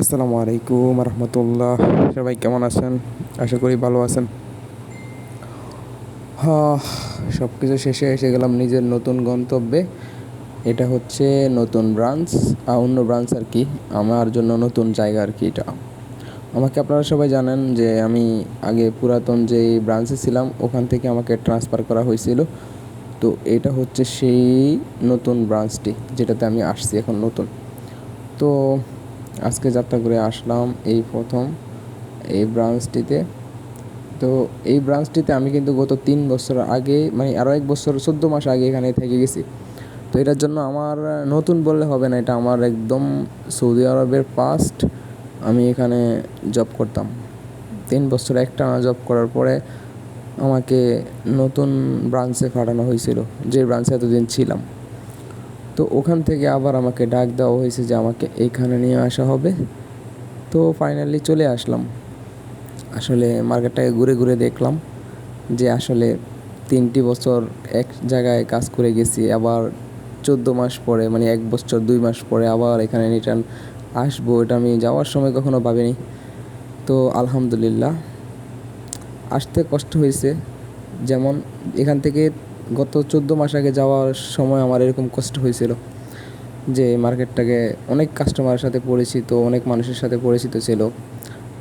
আসসালামু আলাইকুম রহমতুল্লাহ। সবাই কেমন আছেন? আশা করি ভালো আছেন। সব কিছু শেষে এসে গেলাম নিজের নতুন গন্তব্যে। এটা হচ্ছে নতুন ব্রাঞ্চ অন্য ব্রাঞ্চ আর কি। আমার জন্য নতুন জায়গা আর কি এটা। আমাকে আপনারা সবাই জানেন যে আমি আগে পুরাতন যে ব্রাঞ্চে ছিলাম, ওখান থেকে আমাকে ট্রান্সফার করা হয়েছিল। তো এটা হচ্ছে সেই নতুন ব্রাঞ্চটি, যেটাতে আমি আসছি এখন নতুন। তো আজকে যাত্রা করে আসলাম এই প্রথম এই ব্রাঞ্চটিতে তো এই ব্রাঞ্চটিতে আমি কিন্তু গত তিন বছর আগে মানে আরও এক বছর, চোদ্দ মাস আগে এখানে থেকে গেছি। তো এটার জন্য আমার নতুন বললে হবে না, এটা আমার একদম সৌদি আরবের পাস্ট আমি এখানে জব করতাম। তিন বছর একটা জব করার পরে আমাকে নতুন ব্রাঞ্চে পাঠানো হয়েছিল, যে ব্রাঞ্চে এতদিন ছিলাম। তো ওখান থেকে আবার আমাকে ডাক দেওয়া হয়েছে যে আমাকে এইখানে নিয়ে আসা হবে। তো ফাইনালি চলে আসলাম। আসলে মার্কেটটাকে ঘুরে ঘুরে দেখলাম যে আসলে তিনটি বছর এক জায়গায় কাজ করে গেছি, আবার চোদ্দ মাস পরে মানে এক বছর দুই মাস পরে আবার এখানে রিটার্ন আসব, এটা আমি যাওয়ার সময় কখনো ভাবিনি। তো আলহামদুলিল্লাহ, আসতে কষ্ট হয়েছে। যেমন এখান থেকে গত চোদ্দ মাস আগে যাওয়ার সময় আমার এরকম কষ্ট হয়েছিল যে মার্কেটটাকে অনেক কাস্টমারের সাথে পরিচিত, অনেক মানুষের সাথে পরিচিত ছিল।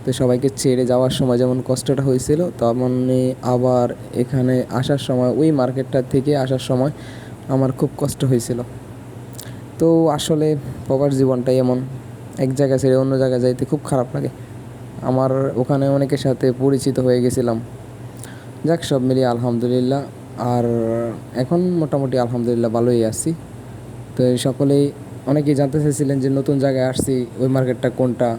তো সবাইকে ছেড়ে যাওয়ার সময় যেমন কষ্টটা হয়েছিল তেমনই আবার এখানে আসার সময়, ওই মার্কেটটা থেকে আসার সময় আমার খুব কষ্ট হয়েছিল। তো আসলে প্রবাস জীবনটাই এমন, এক জায়গা ছেড়ে অন্য জায়গায় যাইতে খুব খারাপ লাগে। আমার ওখানে অনেকের সাথে পরিচিত হয়ে গেছিলাম। যাক, সব মিলিয়ে আলহামদুলিল্লাহ আর এখন মোটামুটি আলহামদুলিল্লাহ ভালোই আছি। তো এই সকলেই অনেকেই জানতে চাইছিলেন যে নতুন জায়গায় আসছি, ওই মার্কেটটা কোনটা,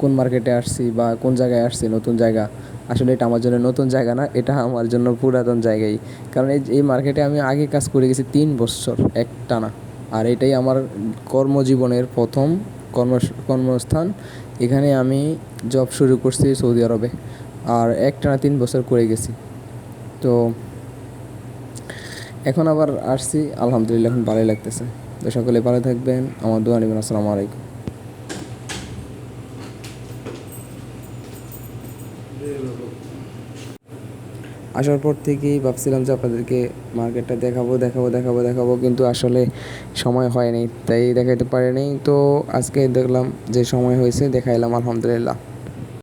কোন মার্কেটে আসছি বা কোন জায়গায় আসছি নতুন জায়গা। আসলে এটা আমার জন্য নতুন জায়গা না, এটা আমার জন্য পুরাতন জায়গাই। কারণ এই এই মার্কেটে আমি আগে কাজ করে গেছি তিন বছর এক টানা আর এটাই আমার কর্মজীবনের প্রথম কর্ম কর্মস্থান। এখানে আমি জব শুরু করছি সৌদি আরবে, আর এক টানা তিন বছর করে গেছি। তো এখন আবার আসছি, আলহামদুলিল্লাহ এখন ভালোই লাগতেছে। তো সকলে ভালো থাকবেন, আমার দোয়া নেবেন, আসসালামু আলাইকুম। আসার পর থেকেই ভাবছিলাম যে আপনাদেরকে মার্কেটটা দেখাবো দেখাবো দেখাবো দেখাবো, কিন্তু আসলে সময় হয়নি, তাই দেখাইতে পারিনি। তো আজকে দেখলাম যে সময় হয়েছে, দেখাইলাম, আলহামদুলিল্লাহ।